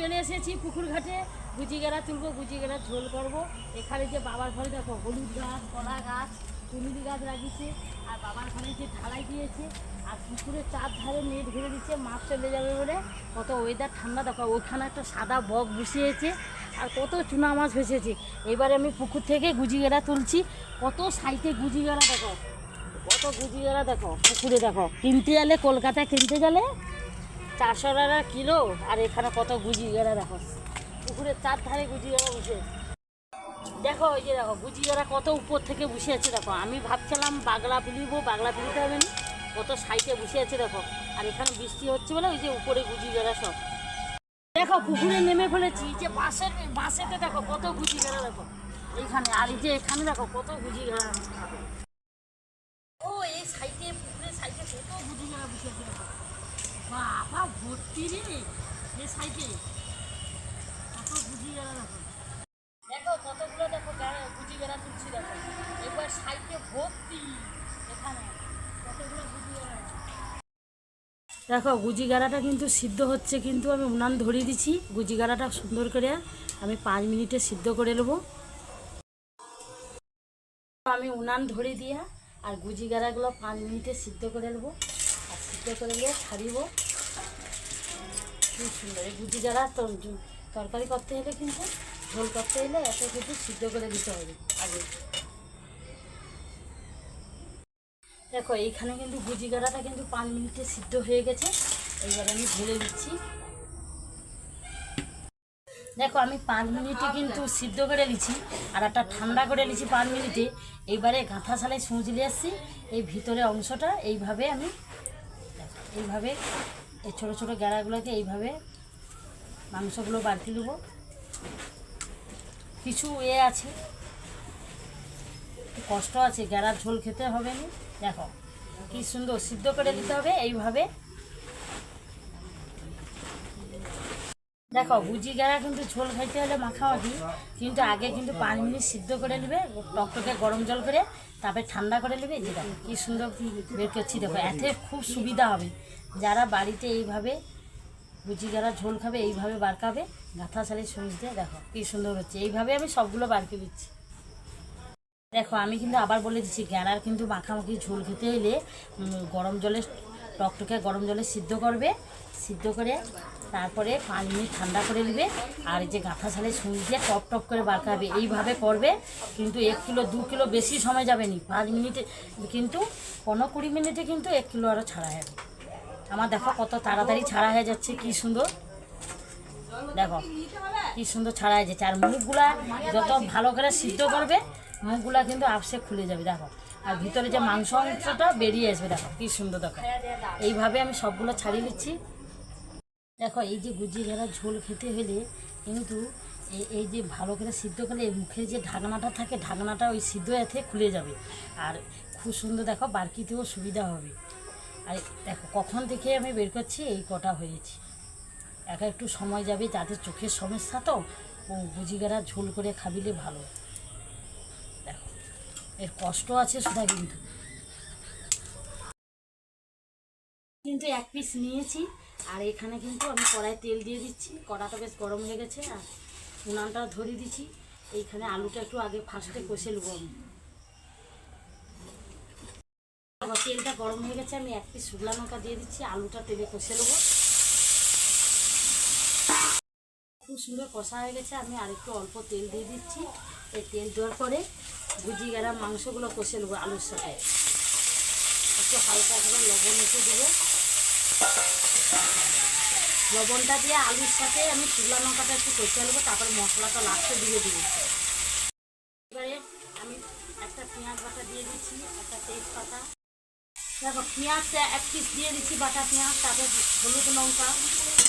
চলে এসেছি পুকুর ঘাটে গুজি গেরা তুলবো গুজি গেরা ঝোল করব। এখানে যে বাবার ঘরে দেখো হলুদ গাছ, কলা গাছ, কুমিরি গাছ লাগিয়েছে, আর বাবার ঘরে যে ঢালাই দিয়েছে, আর পুকুরের চার ধারে নেট ঘিরে দিচ্ছে, মাছ চলে যাবে বলে। কত ওয়েদার ঠান্ডা, দেখো ওইখানে একটা সাদা বক বসিয়েছে, আর কত চুনা মাছ ভেসেছে। এবারে আমি পুকুর থেকে গুজি গেরা তুলছি, কত সাইতে গুজি গেরা দেখো, কত গুজি গেরা দেখো পুকুরে দেখো। কিনতে গেলে কলকাতায় কিনতে গেলে চারশো টাকা কিলো, আর এখানে কত গুজি গেরা দেখো। পুকুরের চার ধারে গুজি গেরা বসে। দেখো ওই যে দেখো, গুজি গেরা কত উপর থেকে বসে আছে, দেখো। আমি ভাবছিলাম বাগলা পিলিবো, বাগলা পিলিতে হবে না, কত সাইডে বসে আছে, দেখো। আর এখানে বৃষ্টি হচ্ছে বলে ওই যে উপরে গুজি গেরা সব। দেখো, পুকুরে নেমে ফেলেছি, যে বাঁশের, বাঁশেতে দেখো কত গুজি গেরা দেখো। এইখানে, আর এই যে এখানে দেখো কত গুজি গেরা ও, এই সাইডে, পুকুরের সাইডে কত গুজি গেরা বসে আছে, দেখো। বাবা, ভর্তি রে। সাইডে কত গুজি গেরা দেখো। দেখো, কতগুলো দেখো গা- গুজি গেরা তুলছি দেখো। এবার ভর্তি এখানে। কতগুলো গেরা দেখো। গুজি গাড়াটা কিন্তু সিদ্ধ হচ্ছে কিন্তু আমি উনান ধরিয়ে দিচ্ছি। গুজি গাড়াটা সুন্দর করে আমি পাঁচ মিনিটে সিদ্ধ করে নেব। আমি উনান ধরে দিয়া আর গুজি গাড়াগুলো পাঁচ মিনিটে সিদ্ধ করে নেব। আর সিদ্ধ করে নিয়ে ছাড়িব। খুব সুন্দর এই গাড়া তর- তরকারি করতে হলে কিন্তু ঝোল করতে হলে এত কিন্তু সিদ্ধ করে দিতে হবে আগে। দেখো, এইখানে কিন্তু গুজি গাড়াটা কিন্তু পাঁচ মিনিটে সিদ্ধ হয়ে গেছে। এইবার আমি ঢেলে দিচ্ছি। দেখো, আমি পাঁচ মিনিটে কিন্তু সিদ্ধ করে নিচ্ছি, আর একটা ঠান্ডা করে নিচ্ছি পাঁচ মিনিটে। এইবারে গাঁথা সালাই সুঁচ নিয়ে এসছি এই ভিতরে অংশটা এইভাবে আমি এইভাবে এই ছোটো ছোটো গ্যাড়াগুলোকে এইভাবে মাংসগুলো বাড়তি নেব কিছু এ আছে। কষ্ট আছে গ্যাড়ার ঝোল খেতে হবে না। দেখো, কি সুন্দর সিদ্ধ করে দিতে হবে এইভাবে। দেখো গুজি গেরা কিন্তু ঝোল খাইতে হলে মাখামাখি কিন্তু আগে কিন্তু পাঁচ মিনিট সিদ্ধ করে নেবে, টকটকে গরম জল করে তারপরে ঠান্ডা করে নেবে। যে কী সুন্দর বের করছি। দেখো, এতে খুব সুবিধা হবে। যারা বাড়িতে এইভাবে গুজি গেরা ঝোল খাবে, এইভাবে বারকাবে গাঁথা শাড়ি সুইচ দিয়ে দেখো কী সুন্দর হচ্ছে। এইভাবে আমি সবগুলো বারকে দিচ্ছি দেখো, আমি কিন্তু আবার বলে দিচ্ছি গ্যাঁড়ার কিন্তু মাখামাখি ঝোল খেতে এলে গরম জলে টকটকে গরম জলে সিদ্ধ করবে, সিদ্ধ করে তারপরে পাঁচ মিনিট ঠান্ডা করে নেবে, আর এই যে গাঁথা সালে সুই দিয়ে টপ টপ করে বাঁকাবে এইভাবে করবে, কিন্তু এক কিলো, দু কিলো বেশি সময় যাবে নি। পাঁচ মিনিটে কিন্তু পনেরো কুড়ি মিনিটে কিন্তু এক কিলো আরও ছাড়া যাবে। আমার দেখো কত তাড়াতাড়ি ছাড়া হয়ে যাচ্ছে, কি সুন্দর। দেখো, কি সুন্দর ছাড়া হয়ে যাচ্ছে। আর মুখগুলা যত ভালো করে সিদ্ধ করবে, মুখগুলা কিন্তু আপসে খুলে যাবে, দেখো। আর ভিতরে যে মাংস অংশটা বেরিয়ে আসবে, দেখো, কি সুন্দর, দেখো। এইভাবে আমি সবগুলো ছাড়িয়ে নিচ্ছি। দেখো, এই যে গুজি ঘেরা ঝোল খেতে হলে কিন্তু এই- এই যে ভালো করে সিদ্ধ করলে মুখের যে ঢাকনাটা থাকে, ঢাকনাটা ওই সিদ্ধ এতে খুলে যাবে। আর খুব সুন্দর, দেখো বারকিতেও সুবিধা হবে। আর দেখো, কখন থেকে আমি বের করছি? এই কটা হয়েছে। একা একটু সময় যাবে তাদের চোখের সমস্যা তো, ও গুজিগারা ঝোল করে খাবিলে ভালো। দেখো, এর কষ্ট আছে সেটা কিন্তু। কিন্তু এক পিস নিয়েছি, আর এখানে কিন্তু আমি কড়াই তেল দিয়ে দিচ্ছি। কড়াটা বেশ গরম হয়ে গেছে, আর উনানটা ধরিয়ে দিচ্ছি। এইখানে আলুটা একটু আগে ফার্স্টে কষে নেব আমি আবার তেলটা গরম হয়ে গেছে, আমি এক পিস শুকনো লঙ্কা দিয়ে দিচ্ছি, আলুটা তেলে কষে নেব। খুব সুন্দর কষা হয়ে গেছে, আমি আরেকটু অল্প তেল দিয়ে দিচ্ছি। এই তেল দেওয়ার পরে ভুজি গেরা মাংসগুলো কষে নেব আলুর সাথে। একটু হালকা করে লবণ একটু দেবো। লবণটা দিয়ে আলুর সাথে আমি শুকনো লঙ্কাটা একটু কষে নেব, তারপরে মশলাটা লাস্টে দিয়ে দেবো। এবারে আমি একটা পেঁয়াজ বাটা দিয়ে দিচ্ছি, একটা তেজপাতা। দেখো, পেঁয়াজটা এক পিস দিয়ে দিচ্ছি, বাটা পেঁয়াজ, তারপরে হলুদ লঙ্কা,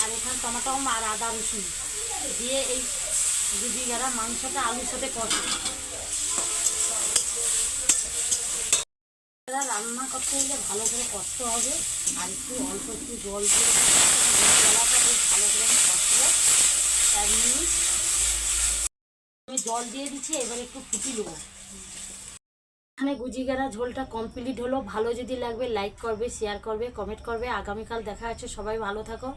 আর এখানে টমাটো আর আদা রসুন। দিয়ে এই গুজি গেরা মাংসটা আলুর সাথে কষে রান্না করতে হলে ভালো করে কষ্ট হবে, আর একটু অল্প একটু জল দিয়ে ভালো করে কষবো। এক মিনিট। জল দিয়ে দিচ্ছি, এবার একটু ফুটি দেবো এখানে গুজিগারা ঝোলটা কমপ্লিট হলো। ভালো যদি লাগবে লাইক করবে শেয়ার করবে কমেন্ট করবে। আগামীকাল দেখা যাচ্ছে সবাই ভালো থাকো।